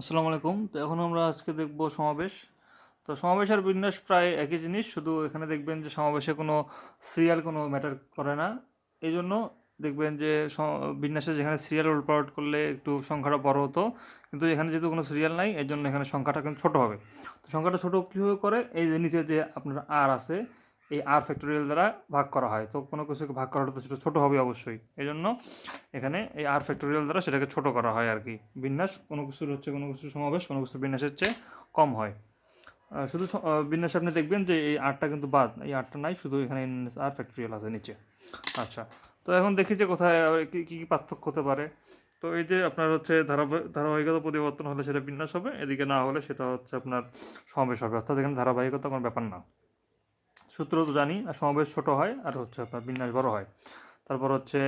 আসসালামু আলাইকুম। তো এখন আমরা আজকে দেখব সমাবেশ। তো সমাবেশ আর বিন্যাস প্রায় একই জিনিস, শুধু এখানে দেখবেন যে সমাবেশে কোনো সিরিয়াল কোনো ম্যাটার করে না। এই জন্য দেখবেন যে বিন্যাসে যেখানে সিরিয়াল উল্পাট করলে একটু সংখ্যাটা বড় হতো। কিন্তু এখানে যেহেতু কোনো সিরিয়াল নাই এই জন্য এখানে সংখ্যাটা কিন্তু ছোটো হবে। তো সংখ্যাটা ছোটো কীভাবে করে? এই যে নিচে যে আপনার আর আছে এই আর ফ্যাক্টোরিয়াল দ্বারা ভাগ করা হয়। তো কোনো কিছুকে ভাগ করাটা তো সেটা ছোটো হবে অবশ্যই। এই জন্য এখানে এই আর ফ্যাক্টোরিয়াল দ্বারা সেটাকে ছোট করা হয় আর কি। বিন্যাস কোনো কিছুর হচ্ছে, কোনো কিছুর সমাবেশ, কোনো কিছুর বিন্যাসের চেয়ে কম হয়। শুধু বিন্যাস আপনি দেখবেন যে এই আটটা কিন্তু বাদ, এই আটটা নাই, শুধু এখানে আর ফ্যাক্টোরিয়াল আছে নিচে। আচ্ছা তো এখন দেখি যে কোথায় কী কী পার্থক্য হতে পারে। তো এই যে আপনার হচ্ছে ধারাবাহিক ধারাবাহিকতা পরিবর্তন হলে সেটা বিন্যাস হবে, এদিকে না হলে সেটা হচ্ছে আপনার সমাবেশ হবে। অর্থাৎ এখানে ধারাবাহিকতা কোনো ব্যাপার না। সূত্র তো জানি, আর সমাবেশ ছোট হয়, আর হচ্ছে আপনার বিন্যাস বড় হয়। তারপর হচ্ছে,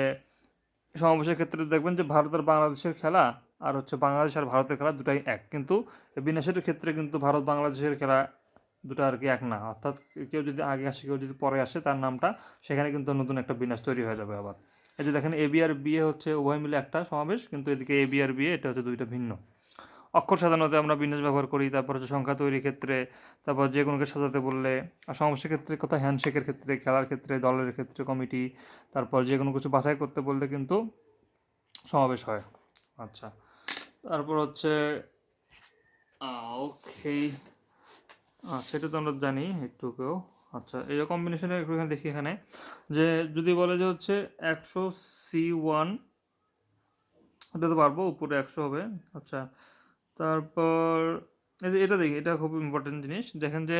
সমাবেশের ক্ষেত্রে দেখবেন যে ভারত আর বাংলাদেশের খেলা, আর হচ্ছে বাংলাদেশ আর ভারতের খেলা দুটাই এক। কিন্তু বিন্যাসের ক্ষেত্রে কিন্তু ভারত বাংলাদেশের খেলা দুটো আর কি এক না। অর্থাৎ কেউ যদি আগে আসে, কেউ যদি পরে আসে, তার নামটা সেখানে কিন্তু নতুন একটা বিন্যাস তৈরি হয়ে যাবে আবার। এই যে দেখেন, এ বি আর বিএ হচ্ছে উভয় মিলে একটা সমাবেশ, কিন্তু এদিকে এ বি আর বিএ এটা হচ্ছে দুইটা ভিন্ন। অক্ষর সাজানোতে আমরা বিন্যাস ব্যবহার করি, তারপর হচ্ছে সংখ্যা তৈরির ক্ষেত্রে, তারপর যে কোনোকে সাজাতে বললে, আর সমাবেশের ক্ষেত্রে কোথাও হ্যান্ডশেকের ক্ষেত্রে, খেলার ক্ষেত্রে, দলের ক্ষেত্রে কমিটি তারপর যে কোনো কিছু বাছাই করতে বললে কিন্তু সমাবেশ হয়। আচ্ছা তারপর হচ্ছে ওকে সেটা তো আমরা জানি একটুকেও। আচ্ছা এই কম্বিনেশনে একটু এখানে দেখি এখানে, যে যদি বলে যে হচ্ছে একশো সি ওয়ান এটা তো পারব, উপরে একশো হবে। আচ্ছা তারপর এটা দেখি, এটা খুব ইম্পর্টেন্ট জিনিস। দেখেন যে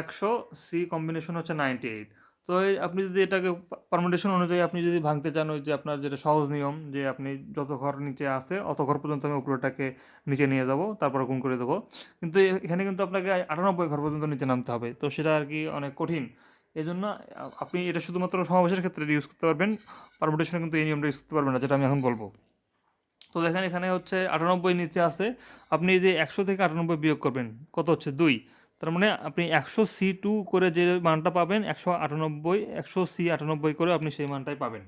একশো সি কম্বিনেশন হচ্ছে নাইনটি এইট তো আপনি যদি এটাকে পারমুটেশন অনুযায়ী আপনি যদি ভাঙতে চান, ওই যে আপনার যেটা সহজ নিয়ম, যে আপনি যত ঘর নিচে আসে অত ঘর পর্যন্ত আমি উপরেটাকে নিচে নিয়ে যাব, তারপরে গুণ করে দেবো। কিন্তু এখানে কিন্তু আপনাকে আটানব্বই ঘর পর্যন্ত নিচে নামতে হবে। তো সেটা আর কি অনেক কঠিন। এই জন্য আপনি এটা শুধুমাত্র সমাবেশের ক্ষেত্রে ইউজ করতে পারবেন পারমুটেশনে কিন্তু এই নিয়মটা ইউজ করতে পারবেন না, যেটা আমি এখন বলব। তো দেখেন এখানে হচ্ছে আটানব্বই নিচে আছে। আপনি যে একশো থেকে আটানব্বই বিয়োগ করবেন, কত হচ্ছে? দুই। তার মানে আপনি একশো সি টু করে যে মানটা পাবেন, একশো আটানব্বই, একশো সি আটানব্বই করে আপনি সেই মানটাই পাবেন।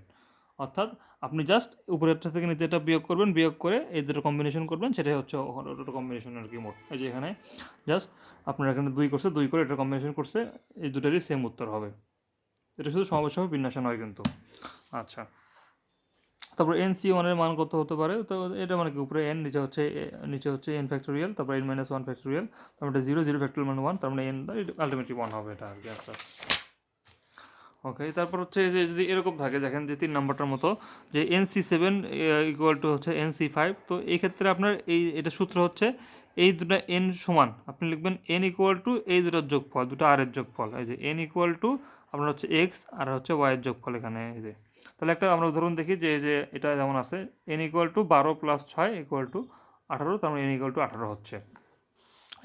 অর্থাৎ আপনি জাস্ট উপরেরটা থেকে নিচেটা বিয়োগ করবেন, বিয়োগ করে এই দুটো কম্বিনেশন করবেন, সেটাই হচ্ছে দুটো কম্বিনেশন আর কি মোট। এই যে এখানে জাস্ট আপনার এখানে দুই করছে, দুই করে এটা কম্বিনেশন করছে, এই দুটারই সেম উত্তর হবে। এটা শুধু সমাবেশ হবে, বিন্যাস নয় কিন্তু। আচ্ছা। তারপর এন সি ওয়ানের মান কত হতে পারে? তো এটা মানে কি, উপরে এন নিচে হচ্ছে নিচে হচ্ছে এন ফ্যাক্টোরিয়াল তারপর এন মাইনাস ওয়ান ফ্যাক্টোরিয়াল তারপর এটা জিরো জিরো ফ্যাক্টোরিয়াল মানে ওয়ান তার মানে এন আলটিমেটলি ওয়ান হবে এটা আর কি আচ্ছা। ওকে তারপর হচ্ছে যে যদি এরকম থাকে, দেখেন যে তিন নম্বরটার মতো, যে N C seven equal to হচ্ছে এন সি ফাইভ তো এই ক্ষেত্রে আপনার এই, এটা সূত্র হচ্ছে এই দুটো এন সমান, আপনি লিখবেন এন ইকুয়াল টু এই দুটোর যোগফল, দুটো আর এর যোগফল, এই যে এন ইকুয়াল টু আপনার হচ্ছে এক্স আর হচ্ছে ওয়াই এর যোগফল এখানে, এই যে। তাহলে একটা আমরা উদাহরণ দেখি যে যে এটা যেমন আছে এন ইকুয়াল টু বারো প্লাস ছয় ইকুয়াল টু আঠারো, তার মানে এন ইকুয়াল টু আঠারো হচ্ছে।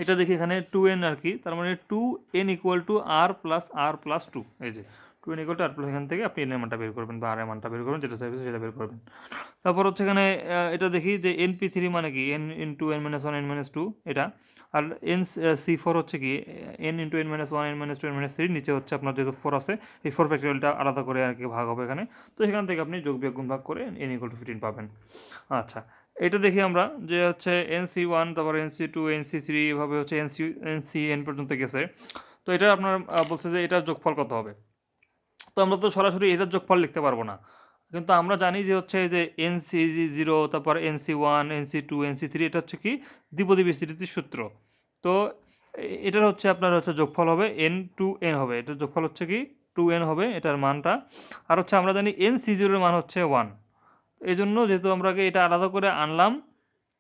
এটা দেখি এখানে টু এন আর কি, তার মানে two N equal to R plus R plus two এই যে two N equal to R plus এখান থেকে আপনি এন মানটা বের করবেন বা আর মানটা বের করবেন, যেটা চাইবে সেটা বের করবেন। তারপর হচ্ছে এখানে এটা দেখি যে এন পি থ্রি মানে কি? N N two N minus one N minus two এটা আর এন সি ফোর হচ্ছে কি N into N minus one N minus two N minus three নিচে হচ্ছে আপনার যেহেতু ফোর আছে, এই ফোর ফ্যাক্টোরিয়ালটা আলাদা করে আর কি ভাগ হবে এখানে। তো এখান থেকে আপনি যোগ বিয়োগ গুণ ভাগ করে এন ইকুয়াল টু ফিফটিন পাবেন। আচ্ছা এটা দেখি আমরা যে হচ্ছে এন সি ওয়ান তারপর N C two N C three এভাবে হচ্ছে N C N C N পর্যন্ত গেছে। তো এটা আপনার বলছে যে এটার যোগফল কত হবে? তো আমরা তো সরাসরি এটার যোগফল লিখতে পারব না। কিন্তু আমরা জানি যে হচ্ছে এই যে এন সি জিরো তারপর N C one N C two N C three এটা হচ্ছে কি দ্বিপদী বিস্তৃতির সূত্র। তো এটার হচ্ছে আপনার হচ্ছে যোগফল হবে এন টু এন হবে। এটার যোগফল হচ্ছে কি টু এন হবে, এটার মানটা। আর হচ্ছে আমরা জানি এন সি জিরোর মান হচ্ছে ওয়ান এই জন্য যেহেতু আমরা এটা আলাদা করে আনলাম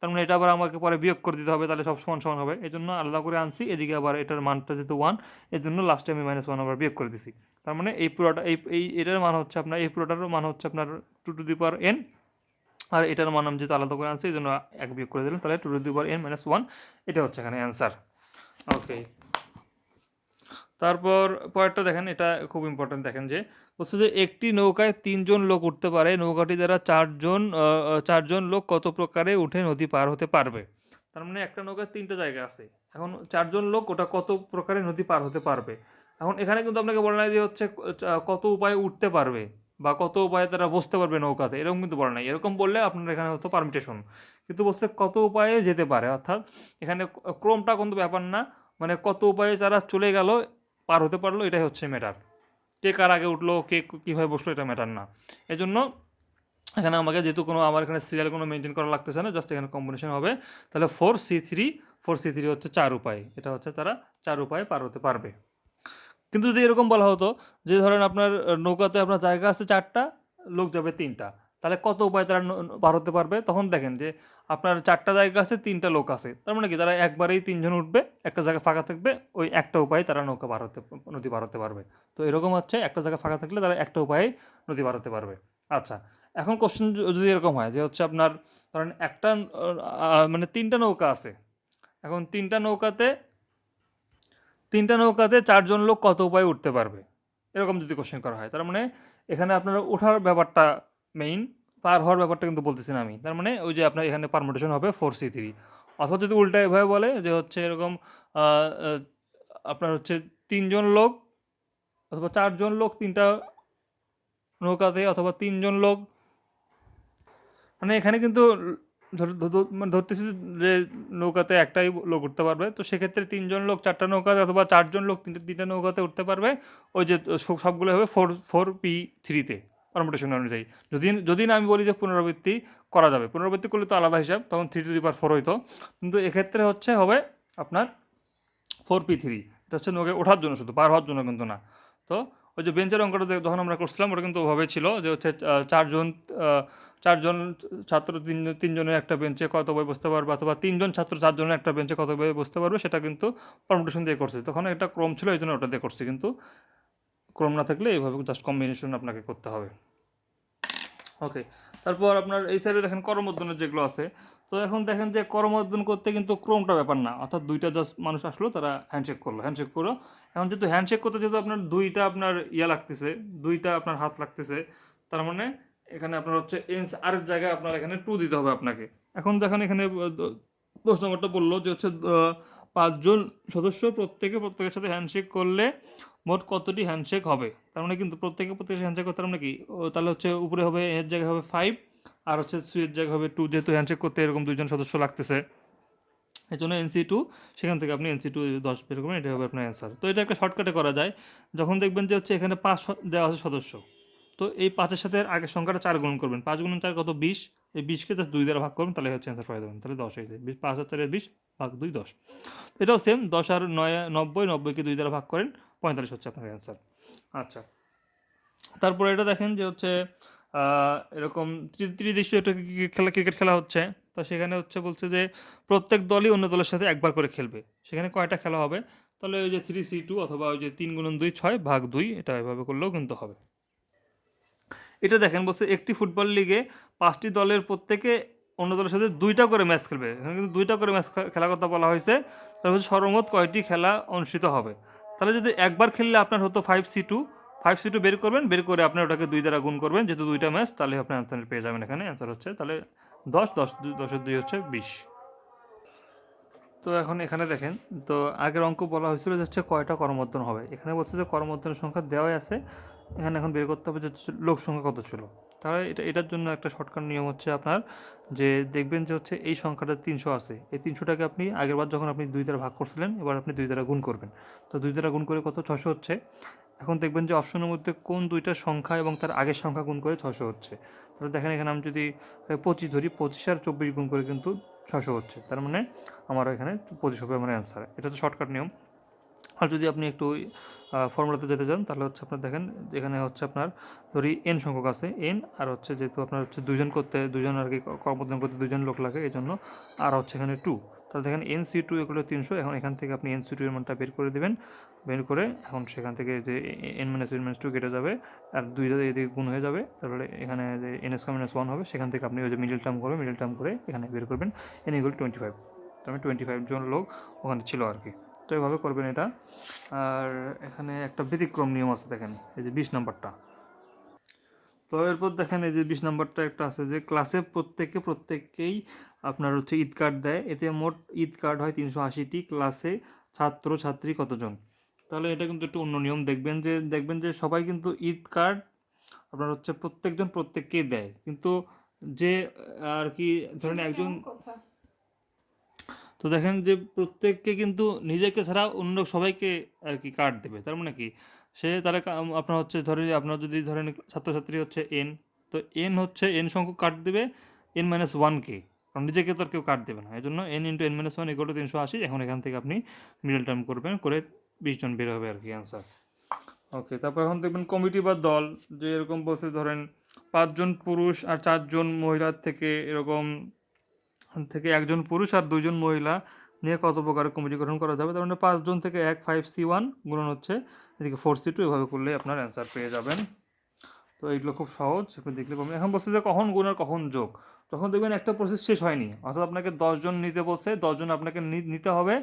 তার মানে এটা আবার আমাকে পরে বিয়োগ করে দিতে হবে, তাহলে সব সমান সমান হবে। এই জন্য আলাদা করে আনছি, এদিকে আবার এটার মানটা যেহেতু ওয়ানের জন্য লাস্টে আমি মাইনাস ওয়ান আবার বিয়োগ করে দিছি। তার মানে এই পুরোটা, এই এই, এটার মান হচ্ছে আপনার, এই পুরোটারও মান হচ্ছে আপনার two to the power N আর এটার মান আমি যেহেতু আলাদা করে আনছি এই জন্য এক বিয়োগ করে দিলাম, তাহলে two to the power N minus one এটা হচ্ছে এখানে অ্যান্সার ওকে তারপর পরেরটা দেখেন, এটা খুব ইম্পর্টেন্ট দেখেন যে, বলছে যে একটি নৌকায় তিনজন লোক উঠতে পারে। নৌকাটি দ্বারা চারজন চারজন লোক কত প্রকারে উঠে নদী পার হতে পারবে? তার মানে একটা নৌকায় তিনটা জায়গা আছে। এখন চারজন লোক ওটা কত প্রকারে নদী পার হতে পারবে? এখন এখানে কিন্তু আপনাকে বলা নাই যে হচ্ছে কত উপায়ে উঠতে পারবে বা কত উপায়ে তারা বসতে পারবে নৌকাতে, এরকম কিন্তু বলা নাই। এরকম বললে আপনার এখানে হতো পারমিটেশন কিন্তু বলছে কত উপায়ে যেতে পারে? অর্থাৎ এখানে ক্রমটা কিন্তু ব্যাপার না। মানে কত উপায়ে যারা চলে গেল পার হতে পারল, এটাই হচ্ছে ম্যাটার কে কার আগে উঠল, কে কীভাবে বসল, এটা ম্যাটার না। এই জন্য এখানে আমাকে যেহেতু কোনো, আমার এখানে সিরিয়াল কোনো মেনটেন করা লাগতেছে না জাস্ট এখানে কম্বিনেশন হবে। তাহলে four C three four C three হচ্ছে চার উপায়। এটা হচ্ছে তারা চার উপায়ে পার হতে পারবে। কিন্তু যদি এরকম বলা হতো যে ধরেন আপনার নৌকাতে আপনার জায়গা আছে চারটা, লোক যাবে তিনটা। তাহলে কত উপায় তারা পার হতে পারবে? তখন দেখেন যে আপনার চারটা জায়গা আছে, তিনটা লোক আছে। তার মানে কি? তারা একবারেই তিনজন উঠবে, একটা জায়গা ফাঁকা থাকবে, ওই একটা উপায়ে তারা নৌকা পার হতে, নদী পার হতে পারবে। তো এরকম হচ্ছে, একটা জায়গা ফাঁকা থাকলে তারা একটা উপায়ে নদী পার হতে পারবে। আচ্ছা এখন কোশ্চেন যদি এরকম হয় যে হচ্ছে আপনার ধরেন একটা মানে তিনটা নৌকা আছে। এখন তিনটা নৌকাতে তিনটা নৌকাতে চারজন লোক কত উপায়ে উঠতে পারবে? এরকম যদি কোশ্চেন করা হয়, তার মানে এখানে আপনার ওঠার ব্যাপারটা মেইন পার হওয়ার ব্যাপারটা কিন্তু বলতেছি না আমি। তার মানে ওই যে আপনার এখানে পারমোটেশন হবে ফোর সি থ্রি অথবা যদি উল্টা এভাবে বলে যে হচ্ছে এরকম আপনার হচ্ছে তিনজন লোক অথবা চারজন লোক তিনটা নৌকাতে অথবা তিনজন লোক মানে এখানে কিন্তু মানে ধরতেছি যে নৌকাতে একটাই লোক উঠতে পারবে, তো সেক্ষেত্রে তিনজন লোক চারটা নৌকাতে অথবা চারজন লোক তিনটে, তিনটা নৌকাতে উঠতে পারবে, ওই যে সব- সবগুলো হবে ফোর ফোর পি থ্রিতে পারমোটেশন অনুযায়ী। যদি যদি না আমি বলি যে পুনরাবৃত্তি করা যাবে, পুনরাবৃত্তি করলে তো আলাদা হিসাব, তখন three to the power four হইতো। কিন্তু এক্ষেত্রে হচ্ছে হবে আপনার ফোর পি থ্রি এটা হচ্ছে নৌকে ওঠার জন্য শুধু, পার হওয়ার জন্য কিন্তু না। তো ওই যে বেঞ্চের অঙ্কটা যখন আমরা করছিলাম, ওটা কিন্তু ওভাবে ছিল যে হচ্ছে চারজন চারজন ছাত্র তিনজন তিনজনের একটা বেঞ্চে কত বই বসতে পারবে, অথবা তিনজন ছাত্র চারজনের একটা বেঞ্চে কত বই বসতে পারবে, সেটা কিন্তু পারমুটেশন দিয়ে করছে। তখন একটা ক্রম ছিল, এই জন্য ওটা দিয়ে করছে। কিন্তু ক্রম না থাকলে এইভাবে জাস্ট কম্বিনেশন আপনাকে করতে হবে। ওকে তারপর আপনার এই সাইডে দেখেন করমর্দনের যেগুলো আছে, তো এখন দেখেন যে করমর্দন করতে কিন্তু ক্রমটা ব্যাপার না, অর্থাৎ দুইটা জাস্ট মানুষ আসলো, তারা হ্যান্ডশেক করল। হ্যান্ডশেক করো এখন যেহেতু হ্যান্ডশেক করতে যেহেতু আপনার দুইটা আপনার ইয়া লাগতেছে, দুইটা আপনার হাত লাগতেছে, তার মানে এখানে আপনার হচ্ছে এন্স আরেক জায়গায় আপনার এখানে টু দিতে হবে আপনাকে। এখন দেখেন এখানে দশ নম্বরটা বলল যে হচ্ছে পাঁচজন সদস্য প্রত্যেকে প্রত্যেকের সাথে হ্যান্ডশেক করলে মোট কতটি হ্যান্ডশেক হবে? তার মানে কিন্তু প্রত্যেকে প্রত্যেকের হ্যান্ডশেক করতে মানে কি তাহলে হচ্ছে উপরে হবে এর জায়গায় হবে ফাইভ আর হচ্ছে সুইয়ের জায়গায় হবে টু যেহেতু হ্যান্ডশেক করতে এরকম দুইজন সদস্য লাগতেছে। এই জন্য এনসি টু সেখান থেকে আপনি এনসি টু দশ বের করবেন এটা হবে আপনার অ্যান্সার তো এটা একটা শর্টকাটে করা যায়। যখন দেখবেন যে হচ্ছে এখানে পাঁচ দেওয়া আছে সদস্য, তো এই পাঁচের সাথে আগের সংখ্যাটা চার গুণ করবেন। পাঁচ গুণ চার কত? বিশ। এই বিশকে জাস্ট দুই দ্বারা ভাগ করবেন তাহলে হচ্ছে অ্যান্সার পাই দেবেন তাহলে দশ হয়ে যায় বিশ পাঁচ হাজার চারের বিশ ভাগ দুই, দশ। এটাও সেম দশ আর নয়, নব্বই, নব্বইকে দুই দ্বারা ভাগ করেন, পঁয়তাল্লিশ হচ্ছে আপনার অ্যান্সার আচ্ছা। তারপরে এটা দেখেন যে হচ্ছে এরকম ত্রি- ত্রিদেশীয় একটা খেলা, ক্রিকেট খেলা হচ্ছে। তো সেখানে হচ্ছে বলছে যে প্রত্যেক দলই অন্য দলের সাথে একবার করে খেলবে। সেখানে কয়টা খেলা হবে? তাহলে ওই যে থ্রি সি টু অথবা ওই যে তিন গুণন দুই, ছয় ভাগ দুই, এটা এভাবে করলেও কিন্তু হবে। এটা দেখেন, বলছে একটি ফুটবল লিগে পাঁচটি দলের প্রত্যেকে অন্য দলের সাথে দুইটা করে ম্যাচ খেলবে। এখানে কিন্তু দুইটা করে ম্যাচ খেলার কথা বলা হয়েছে। তাহলে হচ্ছে সর্বমোট কয়টি খেলা অনুষ্ঠিত হবে? তাহলে যদি একবার খেললে আপনার হতো five C two five C two বের করবেন, বের করে আপনার ওটাকে দুই দ্বারা গুণ করবেন। যেহেতু দুইটা ম্যাচ, তাহলে আপনি অ্যান্সার পেয়ে যাবেন এখানে। অ্যান্সার হচ্ছে, তাহলে দশ দশ দশের দুই হচ্ছে বিশ। তো এখন এখানে দেখেন, তো আগের অঙ্ক বলা হয়েছিল যে হচ্ছে কয়টা করমর্দন হবে? এখানে বলছে যে করমর্দনের সংখ্যা দেওয়াই আছে। এখানে এখন বের করতে হবে যে লোক সংখ্যা কত ছিল। তাহলে এটা, এটার জন্য একটা শর্টকাট নিয়ম হচ্ছে আপনার যে দেখবেন যে হচ্ছে এই সংখ্যাটা তিনশো আছে। এই তিনশোটাকে আপনি আগেরবার যখন আপনি দুই দ্বারা ভাগ করছিলেন, এবার আপনি দুই দ্বারা গুণ করবেন। তো দুই দ্বারা গুণ করে কত? ছশো হচ্ছে। এখন দেখবেন যে অপশনের মধ্যে কোন দুইটা সংখ্যা এবং তার আগের সংখ্যা গুণ করে ছশো হচ্ছে। তাহলে দেখেন এখানে আমি যদি পঁচিশ ধরি, পঁচিশ আর চব্বিশ গুণ করে কিন্তু ছশো হচ্ছে। তার মানে আমার এখানে পঁচিশ হবে আমার অ্যান্সার এটা তো শর্টকাট নিয়ম। আর যদি আপনি একটু ফর্মুলাতে যেতে চান, তাহলে হচ্ছে আপনার দেখেন এখানে হচ্ছে আপনার ধরি এন সংখ্যক আছে এন আর হচ্ছে যেহেতু আপনার হচ্ছে দুজন করতে দুজন আর কি কর্মোদ্যম করতে দুজন লোক লাগে এই জন্য আর হচ্ছে এখানে টু তাহলে দেখেন এন সি টু এগুলো তিনশো এখন এখান থেকে আপনি এন সি টু এর মানটা বের করে দেবেন। বের করে এখন সেখান থেকে যে N minus N minus two কেটে যাবে, আর দুইটা এদিকে গুণ হয়ে যাবে তারপরে এখানে যে এন এস মাইনাস ওয়ান হবে, সেখান থেকে আপনি ওই যে মিডিল টার্ম করবেন মিডিল টার্ম করে এখানে বের করবেন এন ইগুল টোয়েন্টি ফাইভ তো আমি টোয়েন্টি ফাইভ জন লোক ওখানে ছিল আর কি। এভাবে করবেন এটা। আর এখানে একটা ব্যতিক্রম নিয়ম আছে দেখেন এই যে বিশ নাম্বারটা। তো এরপর দেখেন এই যে বিশ নাম্বারটা একটা আছে যে ক্লাসে প্রত্যেকে প্রত্যেককেই আপনার হচ্ছে ঈদ কার্ড দেয়। এতে মোট ঈদ কার্ড হয় তিনশো আশিটি। ক্লাসে ছাত্র ছাত্রী কতজন? তাহলে এটা কিন্তু একটু অন্য নিয়ম। দেখবেন যে দেখবেন যে সবাই কিন্তু ঈদ কার্ড আপনার হচ্ছে প্রত্যেকজন প্রত্যেককেই দেয়। কিন্তু যে আর কি ধরেন একজন তো দেখেন যে প্রত্যেককে কিন্তু নিজেকে ছাড়া অন্য সবাইকে আর কি কার্ড দেবে। তার মানে কি? সে তাহলে আপনার হচ্ছে ধরে আপনার যদি ধরেন ছাত্রছাত্রী হচ্ছে এন তো এন হচ্ছে এন সংখ্যক কার্ড দেবে এন মাইনাস ওয়ানকে কারণ নিজেকে তো আর কেউ কার্ড দেবে না। এই জন্য N into N minus one এগুলো তিনশো আশি, এখন এখান থেকে আপনি মিডল টার্ম করবেন, করে বিশ জন বের হবে আর কি অ্যান্সার ওকে তারপর এখন দেখবেন কমিটি বা দল, যে এরকম বলছে ধরেন পাঁচজন পুরুষ আর চারজন মহিলার থেকে এরকম থেকে একজন পুরুষ আর দুইজন মহিলা নিয়ে কত প্রকার কমিটি গঠন করা যাবে? তার মানে পাঁচজন থেকে এক ফাইভ সি ওয়ান গুণন হচ্ছে, এদিকে ফোর সি টু এভাবে করলে আপনার অ্যান্সার পেয়ে যাবেন। তো এইগুলো খুব সহজ, আপনি দেখলে পাবেন। এখন বলছে যে কখন গুণ আর কখন যোগ? যখন দেখবেন একটা প্রসেস শেষ হয়নি, অর্থাৎ আপনাকে দশজন নিতে বলছে, দশজন আপনাকে নিতে হবে।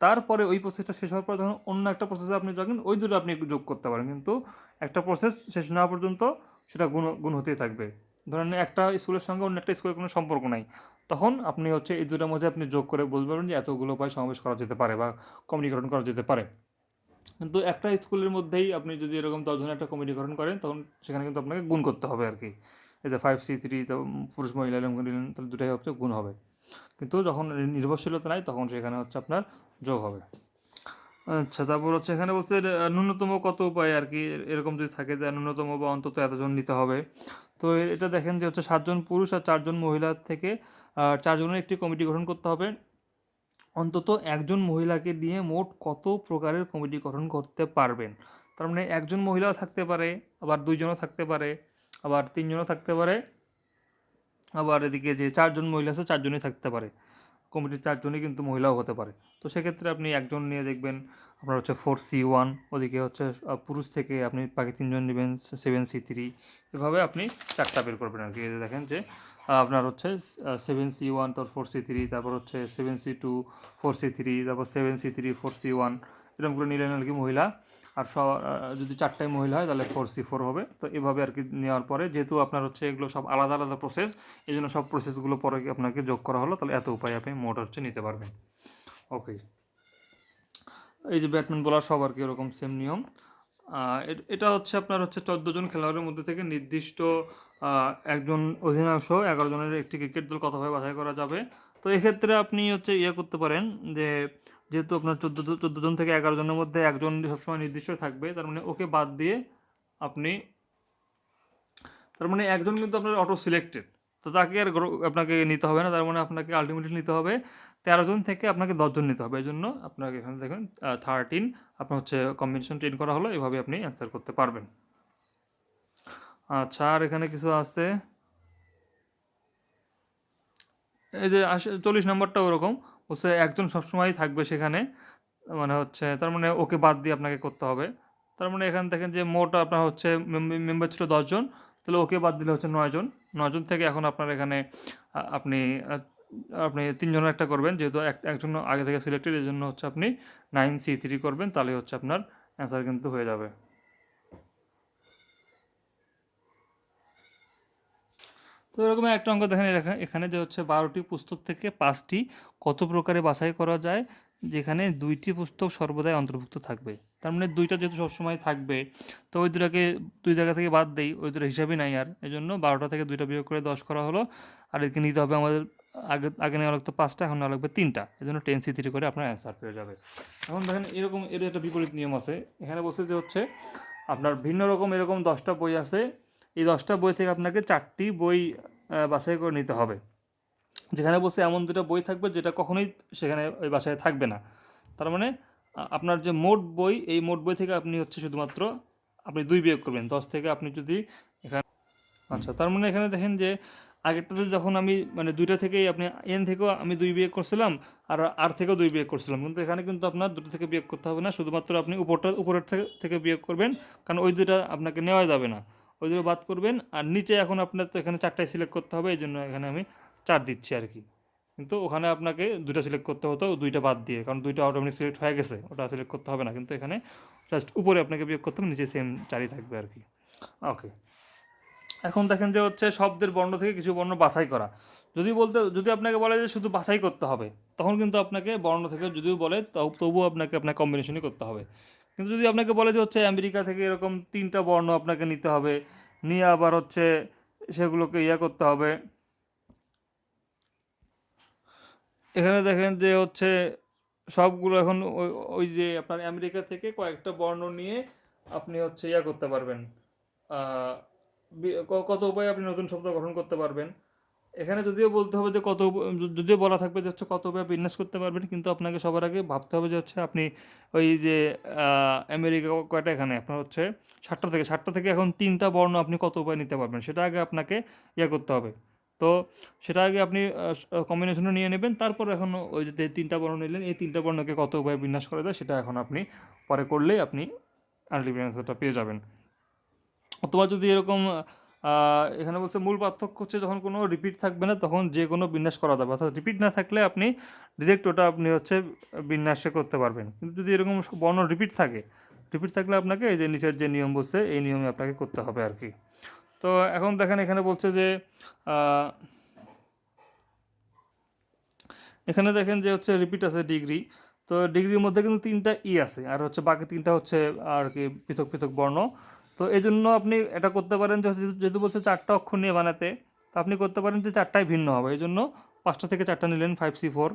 তারপরে ওই প্রসেসটা শেষ হওয়ার পর যখন অন্য একটা প্রসেসে আপনি যখন ওই দুটো আপনি যোগ করতে পারেন। কিন্তু একটা প্রসেস শেষ না হওয়া পর্যন্ত সেটা গুণ গুণ হতেই থাকবে। ধরেন একটা স্কুলের সঙ্গে অন্য একটা স্কুলের কোনো সম্পর্ক নাই, তখন আপনি হচ্ছে এই দুটোর মধ্যে আপনি যোগ করে বলতে পারবেন যে এতগুলো উপায় সমাবেশ করা যেতে পারে বা কমিউনিকেশন করা যেতে পারে। কিন্তু একটা স্কুলের মধ্যেই আপনি যদি এরকম দশজনের একটা কমিউনিকেশন করেন, তখন সেখানে কিন্তু আপনাকে গুণ করতে হবে আর কি। এই যে ফাইভ সি থ্রি পুরুষ মহিলা করে তাহলে দুটাই হচ্ছে গুণ হবে। কিন্তু যখন নির্ভরশীলতা নাই, তখন সেখানে হচ্ছে আপনার যোগ হবে। আচ্ছা তারপর হচ্ছে এখানে বলছে ন্যূনতম কত উপায় আর কি? এরকম যদি থাকে, যে ন্যূনতম বা অন্তত এতজন নিতে হবে। তো এটা দেখেন যে হচ্ছে সাতজন পুরুষ আর চারজন মহিলা থেকে চারজনের একটি কমিটি গঠন করতে হবে। অন্তত একজন মহিলাকে নিয়ে মোট কত প্রকারের কমিটি গঠন করতে পারবেন? তার মানে একজন মহিলাও থাকতে পারে, আবার দুইজনও থাকতে পারে, আবার তিনজনও থাকতে পারে, আবার এদিকে যে চারজন মহিলা আছে চারজনই থাকতে পারে। কমিটির চারজনই কিন্তু মহিলাও হতে পারে। তো সেক্ষেত্রে আপনি একজন নিয়ে দেখবেন আপনার হচ্ছে ফোর সি ওয়ান ওদিকে হচ্ছে পুরুষ থেকে আপনি বাকি তিনজন নেবেন সেভেন সি থ্রি এভাবে আপনি চারটা বের করবেন আর কি। দেখেন যে আপনার হচ্ছে সেভেন সি ওয়ান তারপর ফোর সি থ্রি তারপর হচ্ছে seven C two four C three তারপর seven C three four C one এরকম করে নিলেন আর কি মহিলা। আর সব যদি চারটাই মহিলা হয়, তাহলে ফোর সি ফোর হবে। তো এভাবে আর কি নেওয়ার পরে, যেহেতু আপনার হচ্ছে এগুলো সব আলাদা আলাদা প্রসেস এই জন্য সব প্রসেসগুলো পরে আপনাকে যোগ করা হলো, তাহলে এত উপায় আপনি মোট হচ্ছে নিতে পারবেন। ওকে এই যে ব্যাটম্যান বলার সব আর কি এরকম সেম নিয়ম? এটা হচ্ছে আপনার হচ্ছে চোদ্দ জন খেলোয়াড়ের মধ্যে থেকে নির্দিষ্ট একজন অধিনায়ক সহ এগারো জনের একটি ক্রিকেট দল কতভাবে বাছাই করা যাবে। তো এক্ষেত্রে আপনি হচ্ছে ইয়ে করতে পারেন যে, যেহেতু আপনার চোদ্দ চোদ্দ জন থেকে এগারো জনের মধ্যে একজন সবসময় নির্দিষ্ট থাকবে, তার মানে ওকে বাদ দিয়ে আপনি, তার মানে একজন কিন্তু আপনার অটো সিলেক্টেড তো তাকে আর আপনাকে নিতে হবে না, তার মানে আপনাকে আলটিমেটলি নিতে হবে। তেরো জন থেকে আপনাকে দশজন নিতে হবে। এই জন্য আপনাকে এখানে দেখেন থার্টিন আপনার হচ্ছে কম্বিনেশন টেন করা হলো, এভাবে আপনি অ্যান্সার করতে পারবেন। আচ্ছা আর এখানে কিছু আছে? এই যে চল্লিশ নম্বরটা ওরকম হচ্ছে একজন সবসময় থাকবে সেখানে মানে হচ্ছে, তার মানে ওকে বাদ দিয়ে আপনাকে করতে হবে। তার মানে এখানে দেখেন যে মোট আপনার হচ্ছে মেম্বার ছিল দশজন তাহলে ওকে বাদ দিলে হচ্ছে নয়জন নয়জন থেকে এখন আপনার এখানে আপনি আপনি তিনজনের একটা করবেন, যেহেতু এক- একজন আগে থেকে সিলেক্টেড এই জন্য হচ্ছে আপনি নাইন সি থ্রি করবেন, তাহলে হচ্ছে আপনার অ্যান্সার কিন্তু হয়ে যাবে। তো এরকম একটা অঙ্ক দেখেন এখানে যে হচ্ছে বারোটি পুস্তক থেকে পাঁচটি কত প্রকারে বাছাই করা যায়, যেখানে দুইটি পুস্তক সর্বদাই অন্তর্ভুক্ত থাকবে। তার মানে দুইটা যেহেতু সবসময় থাকবে, তো ওই দুটাকে দুই জায়গা থেকে বাদ দেই, ওই দুটো হিসাবই নাই আর। এই জন্য বারোটা থেকে দুইটা বিয়োগ করে দশ করা হলো, আর এদিকে নিতে হবে আমাদের আগে আগে নেওয়া লাগতো পাঁচটা, এখন নেওয়া লাগবে তিনটা। এই জন্য টেন সি থ্রি করে আপনার অ্যান্সার পেয়ে যাবে। এখন দেখেন এরকম, এর একটা বিপরীত নিয়ম আছে। এখানে বলছে যে হচ্ছে, আপনার ভিন্ন রকম এরকম দশটা বই আছে। এই দশটা বই থেকে আপনাকে চারটি বই বাছাই করে নিতে হবে। যেখানে বসে এমন দুটো বই থাকবে যেটা কখনোই সেখানে ওই বাসায় থাকবে না। তার মানে আপনার যে মোট বই, এই মোট বই থেকে আপনি হচ্ছে শুধুমাত্র আপনি দুই বিয়োগ করবেন। দশ থেকে আপনি যদি এখানে আচ্ছা তার মানে এখানে দেখেন যে আগেরটাতে যখন আমি মানে দুইটা থেকেই আপনি এন থেকেও আমি দুই বিয়োগ করছিলাম, আর আর থেকেও দুই বিয়োগ করছিলাম। কিন্তু এখানে কিন্তু আপনার দুটো থেকে বিয়োগ করতে হবে না, শুধুমাত্র আপনি উপরটা, উপরের থেকে বিয়োগ করবেন, কারণ ওই দুটা আপনাকে নেওয়া যাবে না। ওই দুটো বাদ করবেন, আর নিচে এখন আপনার তো এখানে চারটায় সিলেক্ট করতে হবে এই জন্য এখানে আমি চার দিচ্ছি আর কি। কিন্তু ওখানে আপনাকে দুইটা সিলেক্ট করতে হতো, দুইটা বাদ দিয়ে, কারণ দুইটা অটোমেটিক সিলেক্ট হয়ে গেছে, ওটা সিলেক্ট করতে হবে না। কিন্তু এখানে জাস্ট উপরে আপনাকে বিয়োগ করতে হবে, নিচে সেম চারই থাকবে আর কি। ওকে এখন দেখেন যে হচ্ছে শব্দের বর্ণ থেকে কিছু বর্ণ বাছাই করা। যদি বলতে, যদি আপনাকে বলে যে শুধু বাছাই করতে হবে, তখন কিন্তু আপনাকে বর্ণ থেকে যদিও বলে তবুও আপনাকে, আপনার কম্বিনেশনই করতে হবে। কিন্তু যদি আপনাকে বলে যে হচ্ছে আমেরিকা থেকে এরকম তিনটা বর্ণ আপনাকে নিতে হবে, নিয়ে আবার হচ্ছে সেগুলোকে ইয়া করতে হবে। এখানে দেখেন যে হচ্ছে সবগুলো এখন ওই যে আপনার আমেরিকা থেকে কয়েকটা বর্ণ নিয়ে আপনি হচ্ছে ইয়া করতে পারবেন। কত উপায়ে আপনি নতুন শব্দ গঠন করতে পারবেন। এখানে যদিও বলতে হবে যে কত যদিও বলা থাকবে যে হচ্ছে কত উপায়ে বিন্যাস করতে পারবেন, কিন্তু আপনাকে সবার আগে ভাবতে হবে যে হচ্ছে আপনি ওই যে আমেরিকা কয়টা এখানে? আপনার হচ্ছে সাতটা থেকে সাতটা থেকে এখন তিনটা বর্ণ আপনি কত উপায় নিতে পারবেন, সেটা আগে আপনাকে ইয়ে করতে হবে। তো সেটা আগে আপনি কম্বিনেশনে নিয়ে নেবেন, তারপর এখন ওই যে তিনটা বর্ণ নিলেন, এই তিনটা বর্ণকে কত উপায়ে বিন্যাস করা যায়, সেটা এখন আপনি পরে করলেই আপনি আলটিমেট অ্যান্সারটা পেয়ে যাবেন। অথবা যদি এরকম এখানে বলছে মূল পার্থক্য হচ্ছে যখন কোনো রিপিট থাকবে না, তখন যে কোনো বিন্যাস করা যাবে। অর্থাৎ রিপিট না থাকলে আপনি ডিরেক্ট ওটা আপনি হচ্ছে বিন্যাসে করতে পারবেন। কিন্তু যদি এরকম বর্ণ রিপিট থাকে রিপিট থাকলে আপনাকে এই যে নিচের যে নিয়ম বলছে, এই নিয়মে আপনাকে করতে হবে আর কি। তো এখন দেখেন এখানে বলছে যে এখানে দেখেন যে হচ্ছে রিপিট আছে ডিগ্রি তো ডিগ্রির মধ্যে কিন্তু তিনটা ই আছে। আর হচ্ছে বাকি তিনটা হচ্ছে আর কি পৃথক পৃথক বর্ণ। তো এই জন্য আপনি এটা করতে পারেন যেহেতু বলছে চারটা অক্ষর নিয়ে বানাতে, তো আপনি করতে পারেন যে চারটাই ভিন্ন হবে। এই জন্য পাঁচটা থেকে চারটা নিলেন ফাইভ সি ফোর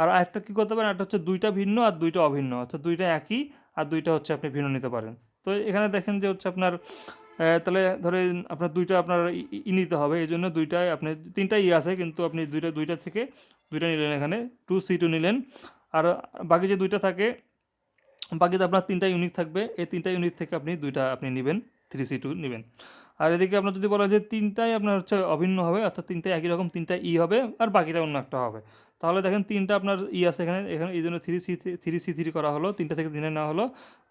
আর আরেকটা কী করতে পারেন, একটা হচ্ছে দুইটা ভিন্ন আর দুইটা অভিন্ন, অর্থাৎ দুইটা একই আর দুইটা হচ্ছে আপনি ভিন্ন নিতে পারেন। তো এখানে দেখেন যে হচ্ছে আপনার তাহলে ধরেন আপনার দুইটা আপনার ই নিতে হবে এই জন্য দুইটাই আপনি, তিনটাই ই আছে, কিন্তু আপনি দুইটা দুইটা থেকে দুইটা নিলেন এখানে টু সি টু নিলেন। আর বাকি যে দুইটা থাকে বাকিতে আপনার তিনটা ইউনিট থাকবে। এই তিনটা ইউনিট থেকে আপনি দুইটা আপনি নেবেন থ্রি সি টু নেবেন। আর এদিকে আপনার যদি বলা যে তিনটাই আপনার হচ্ছে অভিন্ন হবে, অর্থাৎ তিনটাই একই রকম, তিনটা ই হবে আর বাকিটা অন্য একটা হবে। তাহলে দেখেন তিনটা আপনার ই আছে এখানে এখানে এই জন্য three C three C three করা হলো, তিনটা থেকে তিনে নেওয়া হলো।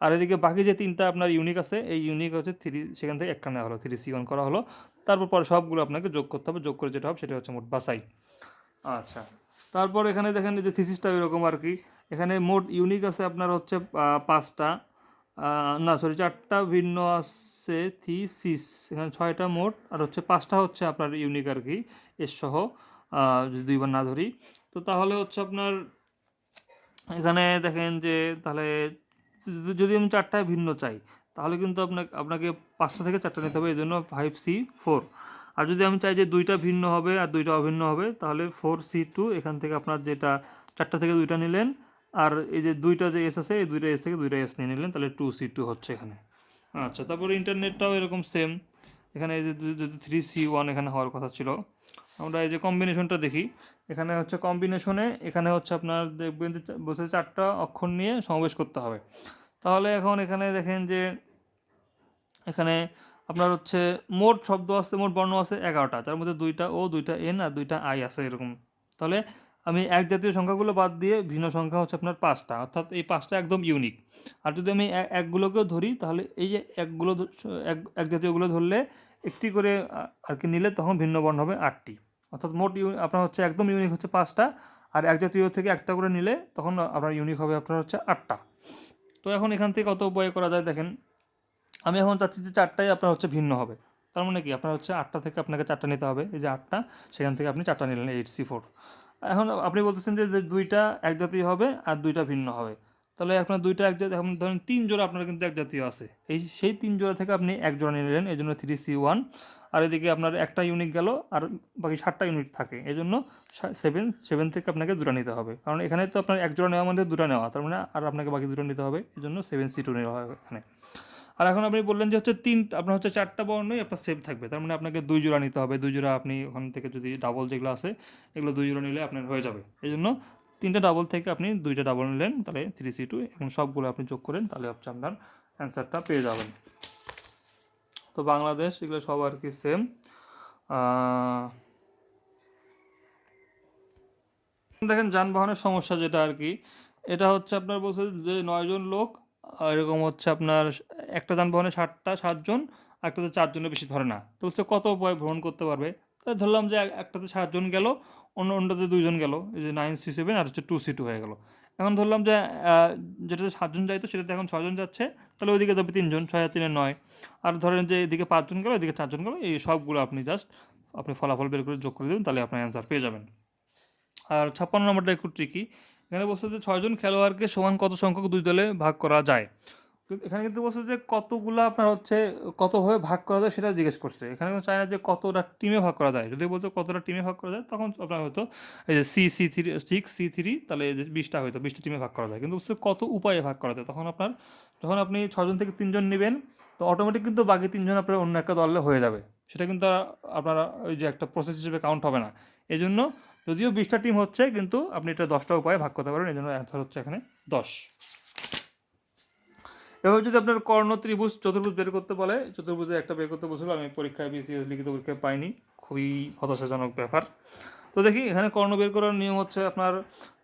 আর এদিকে বাকি যে তিনটা আপনার ইউনিক আছে, এই ইউনিক হচ্ছে থ্রি সেখান থেকে একটা নেওয়া হলো থ্রি সি ওয়ান করা হলো। তারপর পরে সবগুলো আপনাকে যোগ করতে হবে, যোগ করে যেটা হবে সেটা হচ্ছে মোট বাসাই আচ্ছা তারপর এখানে দেখেন যে থিসিসটা এরকম আর কি। এখানে মোট ইউনিক আছে আপনার হচ্ছে পাঁচটা। না সরি চারটা ভিন্ন আছে থিসিস এখানে ছয়টা মোট, আর হচ্ছে পাঁচটা হচ্ছে আপনার ইউনিক আর কি এর সহ যদি দুইবার না ধরি। তো তাহলে হচ্ছে আপনার, এখানে দেখেন যে, তাহলে যদি আমি চারটায় ভিন্ন চাই, তাহলে কিন্তু আপনাকে আপনাকে পাঁচটা থেকে চারটা নিতে হবে, এই জন্য ফাইভ সি ফোর আর যদি আমি চাই যে দুইটা ভিন্ন হবে, আর দুইটা অভিন্ন হবে, তাহলে ফোর সি টু এখান থেকে আপনার যেটা, চারটা থেকে দুইটা নিলেন আর এই যে দুইটা যে এস আছে, এই দুইটা এস থেকে দুইটা এস নিয়ে নিলেন, তাহলে টু সি টু হচ্ছে এখানে। আচ্ছা তারপরে ইন্টারনেটটাও এরকম সেম এখানে এই যে যদি থ্রি সি ওয়ান এখানে হওয়ার কথা ছিল, আমরা এই যে কম্বিনেশনটা দেখি। এখানে হচ্ছে কম্বিনেশনে এখানে হচ্ছে আপনার দেখবেন যে বসে চারটা অক্ষর নিয়ে সমাবেশ করতে হবে। তাহলে এখন এখানে দেখেন যে, এখানে আপনার হচ্ছে মোট শব্দ আছে, মোট বর্ণ আছে এগারোটা। তার মধ্যে দুইটা ও দুইটা এন আর দুইটা আই আছে এরকম। তাহলে আমি এক জাতীয় সংখ্যাগুলো বাদ দিয়ে ভিন্ন সংখ্যা হচ্ছে আপনার পাঁচটা, অর্থাৎ এই পাঁচটা একদম ইউনিক আর যদি আমি একগুলোকেও ধরি, তাহলে এই যে একগুলো এক এক জাতীয়গুলো ধরলে একটি করে আর কি নিলে তখন ভিন্ন বর্ণ হবে আটটি। অর্থাৎ মোট ইউ আপনার হচ্ছে একদম ইউনিক হচ্ছে পাঁচটা, আর এক জাতীয় থেকে একটা করে নিলে তখন আপনার ইউনিক হবে আপনার হচ্ছে আটটা। তো এখন এখান থেকে কত উপায় করা যায় দেখেন। আমি এখন চাচ্ছি যে চারটাই আপনার হচ্ছে ভিন্ন হবে। তার মানে কি? আপনার হচ্ছে আটটা থেকে আপনাকে চারটা নিতে হবে। এই যে আটটা, সেখান থেকে আপনি চারটা নিলেন এইট সি ফোর এখন আপনি বলতেছেন যে দুইটা এক জাতীয় হবে আর দুইটা ভিন্ন হবে। তাহলে আপনার দুইটা এক জাতীয় এখন ধরেন তিন জোড়া আপনার কিন্তু এক জাতীয় আছে। এই সেই তিন জোড়া থেকে আপনি এক জোড়া নিয়ে নিলেন এই জন্য থ্রি সি ওয়ান আর এদিকে আপনার একটা ইউনিট গেল, আর বাকি সাতটা ইউনিট থাকে। এই জন্য সেভেন সেভেন থেকে আপনাকে দুটা নিতে হবে। কারণ এখানে তো আপনার এক জোড়া নেওয়া মানে দুটা নেওয়া, তার মানে আর আপনাকে বাকি দুটো নিতে হবে। এই জন্য সেভেন সি টু নেওয়া হয় এখানে। আর এখন আপনি বললেন যে হচ্ছে তিন, আপনার হচ্ছে চারটা বর্ণই আপনার সেভ থাকবে। তার মানে আপনাকে দুই জোড়া নিতে হবে। দুই জোড়া আপনি ওখান থেকে যদি ডাবল যেগুলো আছে, এগুলো দুই জোড়া নিলে আপনার হয়ে যাবে। এই জন্য তিনটা ডাবল থেকে আপনি দুইটা ডাবল নিলেন, তাহলে থ্রি সি টু এখন সবগুলো আপনি যোগ করেন, তাহলে হচ্ছে আপনার অ্যান্সারটা পেয়ে যাবেন। তো বাংলাদেশ, এগুলো সব আর কি সেম দেখেন যানবাহনের সমস্যা যেটা আর কি, এটা হচ্ছে আপনার বলছে যে নয়জন লোক এরকম হচ্ছে আপনার একটা যানবাহনে ষাটটা সাতজন একটাতে চারজনের বেশি ধরে না। তো হচ্ছে কত উপায় ভ্রমণ করতে পারবে? তাহলে ধরলাম যে একটাতে সাতজন গেল, অন্য অন্যটাতে দুইজন গেল, এই যে নাইন সি সেভেন আর হচ্ছে টু সি টু হয়ে গেল। এখন ধরলাম যে যেটাতে সাতজন যাইতো সেটাতে এখন ছজন যাচ্ছে, তাহলে ওইদিকে যাবে তিনজন, ছয় আর তিনে নয়। আর ধরেন যে এদিকে পাঁচজন গেল, এদিকে চারজন গেলো, এই সবগুলো আপনি জাস্ট আপনি ফলাফল বের করে যোগ করে দেবেন, তাহলে আপনার অ্যান্সার পেয়ে যাবেন। আর ছাপ্পান্ন নম্বরটা একটু ট্রিকি এখানে বলছে যে ছয়জন খেলোয়াড়কে সমান কত সংখ্যক দুই দলে ভাগ করা যায়। এখানে কিন্তু বলছে যে কতগুলো আপনার হচ্ছে কতভাবে ভাগ করা যায় সেটা জিজ্ঞেস করছে। এখানে কিন্তু চায় না যে কতটা টিমে ভাগ করা যায়। যদি বলতো কতটা টিমে ভাগ করা যায়, তখন আপনার হয়তো এই যে C C three six C three তাহলে এই যে বিশটা হয়তো, বিশটা টিমে ভাগ করা যায়। কিন্তু বলছে কত উপায়ে ভাগ করা যায়? তখন আপনার, যখন আপনি ছজন থেকে তিনজন নেবেন, তো অটোমেটিক কিন্তু বাকি তিনজন আপনার অন্য একটা দলে হয়ে যাবে। সেটা কিন্তু আপনারা ওই যে একটা প্রসেস হিসেবে কাউন্ট হবে না। এই জন্য যদিও বিশটা টিম হচ্ছে, কিন্তু আপনি এটা দশটা উপায়ে ভাগ করতে পারেন এই জন্য অ্যান্সার হচ্ছে এখানে দশ। এবার যদি আপনার কর্ণ ত্রিভুজ, চতুর্ভুজ বের করতে বলে, চতুর্ভুজে একটা বের করতে বলছিল, আমি পরীক্ষায় বিসিএস লিখিত পরীক্ষায় পাইনি, খুবই হতাশাজনক ব্যাপার। তো দেখি, এখানে কর্ণ বের করার নিয়ম হচ্ছে আপনার,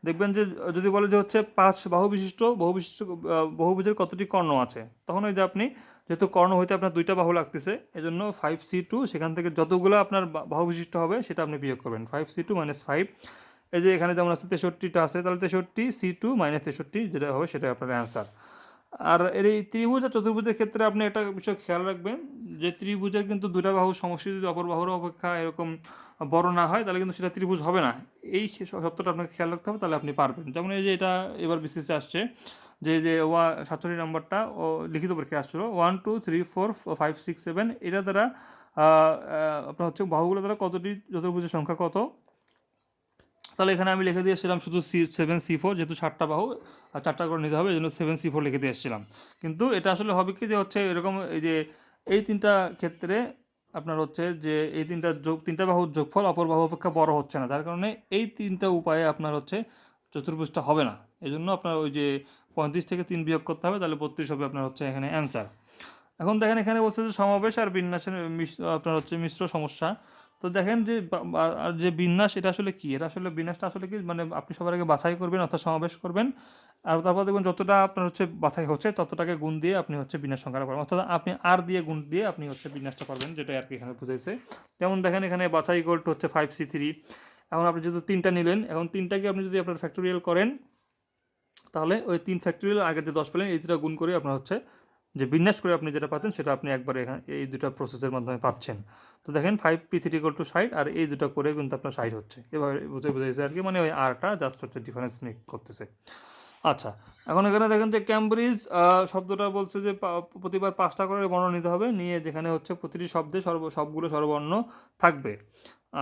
দেখবেন যে, যদি বলে যে হচ্ছে পাঁচ বাহু বিশিষ্ট বহু বিশিষ্ট বহুভুজের কতটি কর্ণ আছে, তখন ওই যে আপনি যেহেতু কর্ণ হইতে আপনার দুইটা বাহু লাগতেছে, এজন্য ফাইভ সি টু সেখান থেকে যতগুলো আপনার বাহু বিশিষ্ট হবে সেটা আপনি বিয়োগ করবেন। Five C two minus five এই যে এখানে যেমন আছে তেষট্টিটা আছে, তাহলে তেষট্টি সি টু মাইনাস তেষট্টি যেটা হবে সেটা আপনার অ্যান্সার আর এর এই ত্রিভুজ আর চতুর্ভুজের ক্ষেত্রে আপনি একটা বিষয় খেয়াল রাখবেন, যে ত্রিভুজের কিন্তু দুটা বাহু সমষ্টি যদি অপর বাহুর অপেক্ষা এরকম বড় না হয়, তাহলে কিন্তু সেটা ত্রিভুজ হবে না। এই সত্যটা আপনাকে খেয়াল রাখতে হবে, তাহলে আপনি পারবেন। যেমন এই যে এটা এবার বিসিসে আসছে যে যে, ওয়া সাতষট্টি নম্বরটা, ও, লিখিত পরীক্ষায় আসছিল। One two three four five six seven এটা দ্বারা আপনার হচ্ছে বাহুগুলো দ্বারা কতটি চতুর্ভুজের সংখ্যা কত? তাহলে এখানে আমি লিখে দিয়েছিলাম শুধু সি সেভেন সি ফোর যেহেতু সাতটা বাহু, আর চারটা করে নিতে হবে এই জন্য সেভেন সি ফোর লিখে দিয়ে এসেছিলাম। কিন্তু এটা আসলে হবে কি যে, হচ্ছে এরকম এই যে, এই তিনটা ক্ষেত্রে আপনার হচ্ছে যে, এই তিনটা যোগ, তিনটা বাহুর যোগফল, অপর বাহু অপেক্ষা বড় হচ্ছে না। যার কারণে এই তিনটা উপায়ে আপনার হচ্ছে চতুর্ভুজটা হবে না। এই জন্য আপনার ওই যে পঁয়ত্রিশ থেকে তিন বিয়োগ করতে হবে, তাহলে বত্রিশ হবে আপনার হচ্ছে এখানে অ্যান্সার এখন দেখেন এখানে বলছে যে সমাবেশ আর বিন্যাসের আপনার হচ্ছে মিশ্র সমস্যা। তো দেখেন যে আর যে বিন্যাস, এটা আসলে কি? এটা আসলে বিন্যাসটা আসলে কি? মানে আপনি সবার আগে বাছাই করবেন, অর্থাৎ সমাবেশ করবেন, আর তারপর দেখবেন যতটা আপনার হচ্ছে বাছাই হচ্ছে, ততটাকে গুণ দিয়ে আপনি হচ্ছে বিন্যাস সংখ্যাটা পাবেন। অর্থাৎ আপনি আর দিয়ে গুণ দিয়ে আপনি হচ্ছে বিন্যাসটা পারবেন যেটা আর কি এখানে বুঝাইছে। যেমন দেখেন এখানে বাছাই গোল্ড হচ্ছে ফাইভ সি থ্রি এখন আপনি যেহেতু তিনটা নিলেন, এখন তিনটাকে আপনি যদি আপনার ফ্যাক্টোরিয়াল করেন তাহলে ওই তিন ফ্যাক্টোরিয়াল আগে যে দশ পেলেন, এই দুটা গুণ করে আপনার হচ্ছে যে বিন্যাস করে আপনি যেটা পাচ্ছেন, সেটা আপনি একবার এখানে এই দুটো প্রসেসের মাধ্যমে পাচ্ছেন। তো দেখেন five P three equal to side আর এই দুটো করে কিন্তু আপনার সাইড হচ্ছে। এভাবে বুঝে বুঝেছে আর কি মানে ওই আরটা জাস্ট হচ্ছে ডিফারেন্স মেক করতেছে। আচ্ছা এখন এখানে দেখেন যে ক্যামব্রিজ শব্দটা বলছে যে প্রতিবার পাঁচটা করে বর্ণ নিতে হবে, নিয়ে যেখানে হচ্ছে প্রতিটি শব্দে সর্ব, সবগুলো স্বরবর্ণ থাকবে।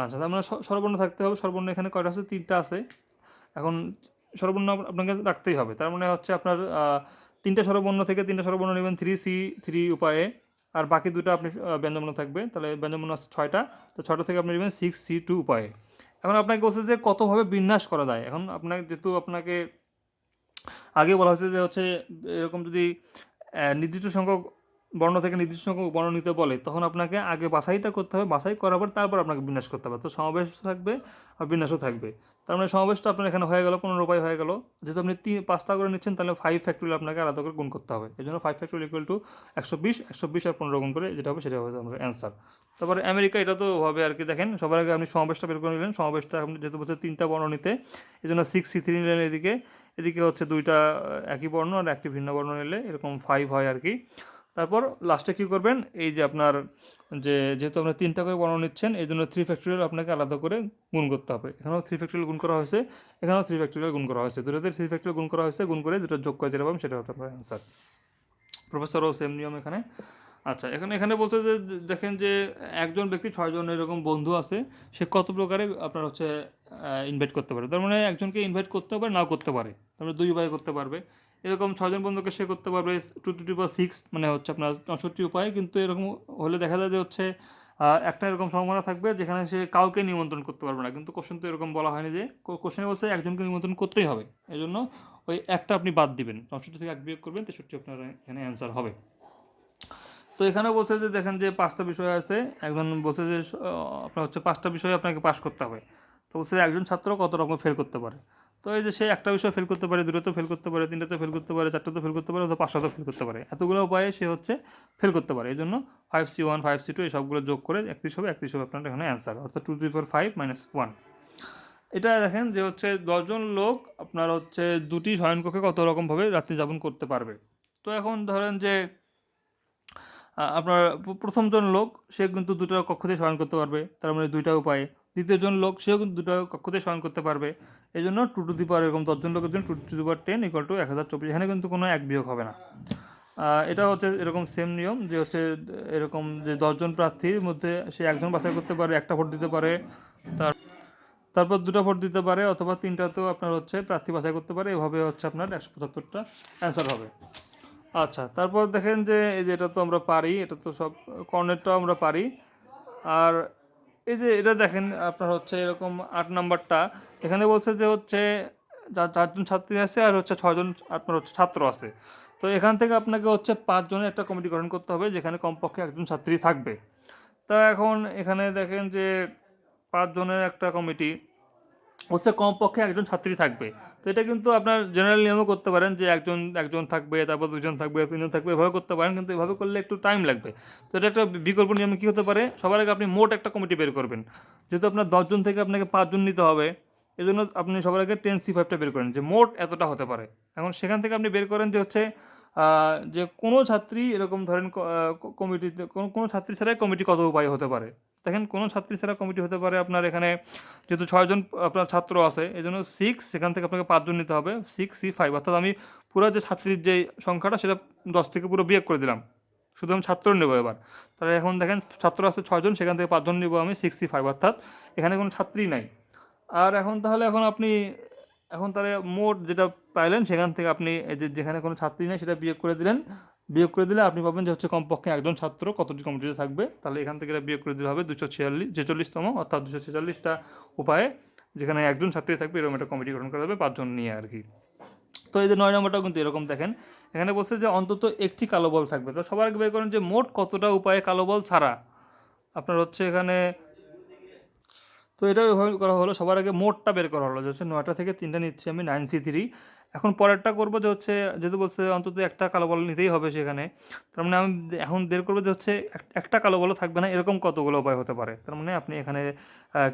আচ্ছা তার মানে স- স্বরবর্ণ থাকতে হবে। স্বরবর্ণ এখানে কয়টা আছে? তিনটা আছে। এখন স্বরবর্ণ আপনাকে রাখতেই হবে। তার মানে হচ্ছে আপনার তিনটা স্বরবর্ণ থেকে তিনটা স্বরবর্ণ নেবেন থ্রি সি থ্রি উপায়ে। আর বাকি দুটো আপনি ব্যঞ্জনবর্ণ থাকবে। তাহলে ব্যঞ্জনবর্ণ আছে ছয়টা। তো ছয়টা থেকে আপনি নেবেন সিক্স সি টু উপায়ে। এখন আপনাকে বলছে যে কতভাবে বিন্যাস করা যায়? এখন আপনাকে যেহেতু আপনাকে আগে বলা হয়েছে যে হচ্ছে এরকম যদি নির্দিষ্ট সংখ্যক বর্ণ থেকে নির্দিষ্ট সংখ্যক বর্ণ নিতে বলে, তখন আপনাকে আগে বাছাইটা করতে হবে। বাছাই করার পর তারপর আপনাকে বিন্যাস করতে হবে। তো সমাবেশ থাকবে আর বিন্যাসও থাকবে। তার মানে সমাবেশটা আপনার এখানে হয়ে গেল, পনেরো উপায় হয়ে গেল। যেহেতু আপনি তিন, পাঁচটা করে নিচ্ছেন, তাহলে ফাইভ ফ্যাক্টরিয়াল আপনাকে আলাদা করে গুণ করতে হবে। এই জন্য ফাইভ ফ্যাক্টরিয়াল ইকুয়াল টু একশো বিশ একশো বিশ আর পনেরো গুণ করে যেটা হবে সেটা হবে আমাদের অ্যান্সার তারপরে আমেরিকা, এটা তো হবে আর কি, দেখেন, সবার আগে আপনি সমাবেশটা বের করে নিলেন। সমাবেশটা আপনি যেহেতু বলছে তিনটা বর্ণ নিতে এই জন্য সিক্স সি থ্রি নিলেন এদিকে। এদিকে হচ্ছে দুইটা একই বর্ণ আর একটি ভিন্ন বর্ণ নিলে এরকম ফাইভ হয় আর কি। তারপর লাস্টে কী করবেন? এই যে আপনার যে, যেহেতু আপনার তিনটা করে বর্ণ নিচ্ছেন, এই জন্য থ্রি ফ্যাক্টরিয়াল আপনাকে আলাদা করে গুণ করতে হবে। এখানেও থ্রি ফ্যাক্টরিয়াল গুণ করা হয়েছে, এখানেও থ্রি ফ্যাক্টরিয়াল গুণ করা হয়েছে। দুটোতে থ্রি ফ্যাক্টরিয়াল গুণ করা হয়েছে, গুণ করে দুটো যোগ করে দিতে পারবেন সেটা হচ্ছে আপনার অ্যান্সার প্রফেসরও সেম নিয়ম এখানে। আচ্ছা এখানে এখানে বলছে যে দেখেন যে, একজন ব্যক্তি ছয়জন এরকম বন্ধু আছে, সে কত প্রকারে আপনার হচ্ছে ইনভাইট করতে পারে? তার মানে একজনকে ইনভাইট করতে পারে নাও করতে পারে। তারপরে দুই উপায়ে করতে পারবে। এরকম ছজন বন্ধুকে সে করতে পারবে টু টু টু সিক্স মানে হচ্ছে আপনার চৌষট্টি উপায়। কিন্তু এরকম হলে দেখা যায় যে হচ্ছে একটা এরকম সম্ভাবনা থাকবে যেখানে সে কাউকে নিমন্ত্রণ করতে পারবে না। কিন্তু কোশ্চেন তো এরকম বলা হয়নি যে কোশ্চেনে বলছে একজনকে নিমন্ত্রণ করতেই হবে। এই জন্য ওই একটা আপনি বাদ দিবেন। চৌষট্টি থেকে এক বিয়োগ করবেন, তেষট্টি আপনার এখানে অ্যান্সার হবে। তো এখানে বলছে যে, দেখেন যে পাঁচটা বিষয় আছে। একজন বলছে যে আপনার হচ্ছে পাঁচটা বিষয় আপনাকে পাস করতে হবে। তো বলছে একজন ছাত্র কত রকম ফেল করতে পারে? তো এই যে সে একটা বিষয় ফেল করতে পারে দুটোতে ফেল করতে পারে তিনটাতে ফেল করতে পারে চারটাতে ফেল করতে পারে, অথবা পাঁচটাতে ফেল করতে পারে। এতগুলো উপায়ে সে হচ্ছে ফেল করতে পারে। এই জন্য five C one five C two এই সবগুলো যোগ করে একত্রিশ হবে একত্রিশ হবে আপনার এখানে অ্যান্সার অর্থাৎ two three four five minus one এটা দেখেন যে হচ্ছে দশজন লোক আপনার হচ্ছে দুটি শয়নকক্ষে কত রকমভাবে রাত্রি যাপন করতে পারবে। তো এখন ধরেন যে আপনার প্রথমজন লোক, সে কিন্তু দুটো কক্ষতে শয়ন করতে পারবে। তার মানে দুইটা উপায়ে। দ্বিতীয়জন লোক, সেও কিন্তু দুটো কক্ষতে শয়ন করতে পারবে। এই জন্য টু টু দি পাওয়ার এরকম দশজন লোকের জন্য two to the power ten equal to এক হাজার চব্বিশ। এখানে কিন্তু কোনো এক বিয়োগ হবে না। এটা হচ্ছে এরকম সেম নিয়ম যে হচ্ছে এরকম যে দশজন প্রার্থীর মধ্যে সে একজন বাছাই করতে পারে, একটা ভোট দিতে পারে, তার তারপর দুটো ভোট দিতে পারে অথবা তিনটাতেও আপনার হচ্ছে প্রার্থী বাছাই করতে পারে। এভাবে হচ্ছে আপনার একশো পঁচাত্তরটা অ্যান্সার হবে। আচ্ছা তারপর দেখেন যে এই যে এটা তো আমরা পারি, এটা তো সব কর্নেরটাও আমরা পারি। আর এই যে এটা দেখেন, আপনার হচ্ছে এরকম আট নাম্বারটা। এখানে বলছে যে হচ্ছে চারজন ছাত্রী আছে আর হচ্ছে ছজন আপনার হচ্ছে ছাত্র আছে। তো এখান থেকে আপনাকে হচ্ছে পাঁচজনের একটা কমিটি গঠন করতে হবে, যেখানে কমপক্ষে একজন ছাত্রী থাকবে। তা এখন এখানে দেখেন যে পাঁচজনের একটা কমিটি, হচ্ছে কমপক্ষে একজন ছাত্রী থাকবে। তো এটা কিন্তু আপনার জেনারেল নিয়মও করতে পারেন যে একজন একজন থাকবে, তারপর দুজন থাকবে, তিনজন থাকবে, এভাবে করতে পারেন, কিন্তু এভাবে করলে একটু টাইম লাগবে। তো এটা একটা বিকল্প নিয়ম কী হতে পারে? সবার আগে আপনি মোট একটা কমিটি বের করবেন। যেহেতু আপনার দশজন থেকে আপনাকে পাঁচজন নিতে হবে এই জন্য আপনি সবার আগে টেন সি ফাইভটা বের করেন যে মোট এতটা হতে পারে। এখন সেখান থেকে আপনি বের করেন যে হচ্ছে যে কোনো ছাত্রী এরকম ধরেন কমিটিতে কোনো কোনো ছাত্রী ছাড়াই কমিটি কত উপায় হতে পারে। দেখেন কোনো ছাত্রী ছাড়া কমিটি হতে পারে আপনার এখানে যেহেতু ছয়জন আপনার ছাত্র আছে এই জন্য সিক্স সেখান থেকে আপনাকে পাঁচজন নিতে হবে। সিক্স সি ফাইভ অর্থাৎ আমি পুরো যে ছাত্রীর যে সংখ্যাটা সেটা দশ থেকে পুরো বিয়োগ করে দিলাম। শুধু আমি ছাত্র নেব এবার। তাহলে এখন দেখেন ছাত্র আছে ছয়জন, সেখান থেকে পাঁচজন নেব আমি সিক্স সি ফাইভ অর্থাৎ এখানে কোনো ছাত্রী নাই। আর এখন তাহলে এখন আপনি, এখন তাহলে মোট যেটা পাইলেন, সেখান থেকে আপনি যেখানে কোনো ছাত্রী নেই সেটা বিয়োগ করে দিলেন। বিয়োগ করে দিলে আপনি পাবেন যে হচ্ছে কমপক্ষে একজন ছাত্র কতটি কমিটিতে থাকবে। তাহলে এখান থেকে বিয়োগ করে দিলে হবে দুশো ছিয়াল্লিশ, ছেচল্লিশতম, অর্থাৎ দুশো ছেচল্লিশটা উপায়ে যেখানে একজন ছাত্রী থাকবে এরকম একটা কমিটি গঠন করা হবে পাঁচজন নিয়ে আর কি। তো এই যে নয় নম্বরটাও কিন্তু এরকম দেখেন। এখানে বলছে যে অন্তত একটি কালো বল থাকবে। তো সবার আগে বের করেন যে মোট কতটা উপায়ে কালো বল ছাড়া আপনার হচ্ছে এখানে তো এটা এভাবে করা হলো। সবার আগে মোটটা বের করা হলো যে হচ্ছে নয়টা থেকে তিনটা নিচ্ছি আমি, নাইন সি থ্রি। এখন পরেরটা করব যে হচ্ছে, যেহেতু বলছে অন্তত একটা কালো বল নিতেই হবে সেখানে, তার মানে আমি এখন বের করব যে হচ্ছে এক- একটা কালো বলও থাকবে না, এরকম কতগুলো উপায় হতে পারে। তার মানে আপনি এখানে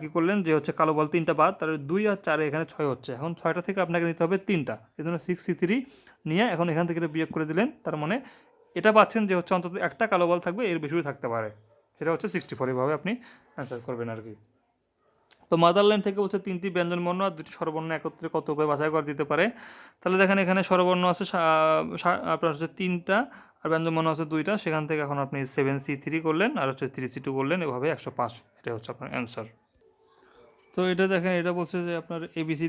কি করলেন যে হচ্ছে কালো বল তিনটা বাদ তার দুই আর চারে এখানে ছয় হচ্ছে। এখন ছয়টা থেকে আপনাকে নিতে হবে তিনটা। এই জন্য সিক্স সি থ্রি নিয়ে এখন এখান থেকে বিয়োগ করে দিলেন, তার মানে এটা পাচ্ছেন যে হচ্ছে অন্তত একটা কালো বল থাকবে, এর বেশিও থাকতে পারে। সেটা হচ্ছে সিক্সটি ফোর এভাবে আপনি অ্যান্সার করবেন আর কি। তো মাদারল্যান্ড থেকে বলছে তিনটি ব্যঞ্জন বর্ণ আর দুটি স্বরবর্ণ একত্রে কত উপায় বাছাই করে দিতে পারে? তাহলে দেখেন এখানে স্বরবর্ণ আছে আপনার হচ্ছে তিনটা আর ব্যঞ্জন বর্ণ আছে দুইটা। সেখান থেকে এখন আপনি সেভেন সি থ্রি করলেন আর হচ্ছে থ্রি সি টু করলেন। এভাবে একশো পাঁচ। এটা হচ্ছে আপনার অ্যান্সার তো এটা দেখেন, এটা বলছে যে আপনার এবিসি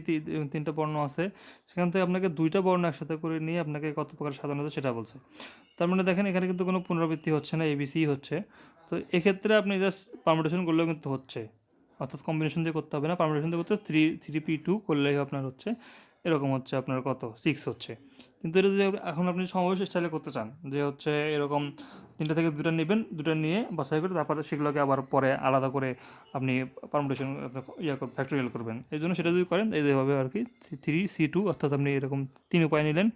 তিনটা বর্ণ আছে। সেখান থেকে আপনাকে দুইটা বর্ণ একসাথে করে নিয়ে আপনাকে কত প্রকার সাজানো আছে সেটা বলছে। তার মানে দেখেন, এখানে কিন্তু কোনো পুনরাবৃত্তি হচ্ছে না এবিসি হচ্ছে। তো এক্ষেত্রে আপনি জাস্ট পারমিটেশন করলেও কিন্তু হচ্ছে। অর্থাৎ কম্বিনেশন দিয়ে করতে হবে না। পারমিটেশন দিয়ে করতে থ্রি থ্রি পি টু করলেই আপনার হচ্ছে এরকম হচ্ছে আপনার কত? সিক্স হচ্ছে। কিন্তু এটা যদি এখন আপনি সমাবেশ স্টাইলে করতে চান, যে হচ্ছে এরকম তিনটা থেকে দুটা নেবেন দুটা নিয়ে বাছাই করে তারপরে সেগুলোকে আবার পরে আলাদা করে আপনি পারমিটেশন ইয়ে ফ্যাক্টরিয়াল করবেন। এই জন্য সেটা যদি করেন, এই যেভাবে আর কি থ্রি সি টু অর্থাৎ আপনি এরকম তিন উপায় নিলেন,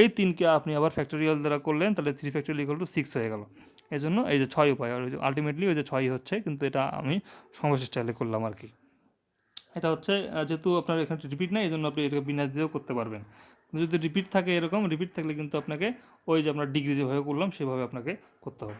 এই তিনকে আপনি আবার ফ্যাক্টরিয়াল দ্বারা করলেন, তাহলে three factorial equal to six হয়ে গেল। এই জন্য এই যে ছয় উপায়, আর আলটিমেটলি ওই যে ছয় হচ্ছে, কিন্তু এটা আমি সমাবেশ স্টাইলে করলাম আর কি এটা হচ্ছে যেহেতু আপনার এখানে রিপিট নেই এই জন্য আপনি এটাকে বিনাশ দিয়েও করতে পারবেন। যদি রিপিট থাকে এরকম রিপিট থাকলে কিন্তু আপনাকে ওই যে আপনার ডিগ্রি যেভাবে করলাম, সেভাবে আপনাকে করতে হবে।